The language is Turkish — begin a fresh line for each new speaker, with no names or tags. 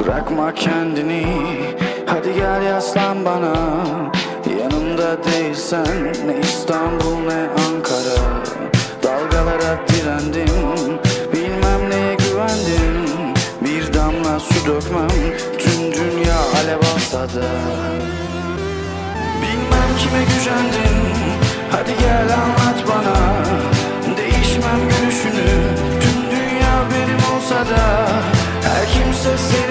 Bırakma kendini. Hadi gel yaslan bana. Yanımda değilsen Ne İstanbul ne Ankara. Dalgalara direndim. Bilmem neye güvendim. Bir damla su dökmem. Tüm dünya alev alsa da Bilmem kime gücendim. Hadi gel anlat bana. Değişmem gülüşünü. Tüm dünya benim olsa da. Her kimse seni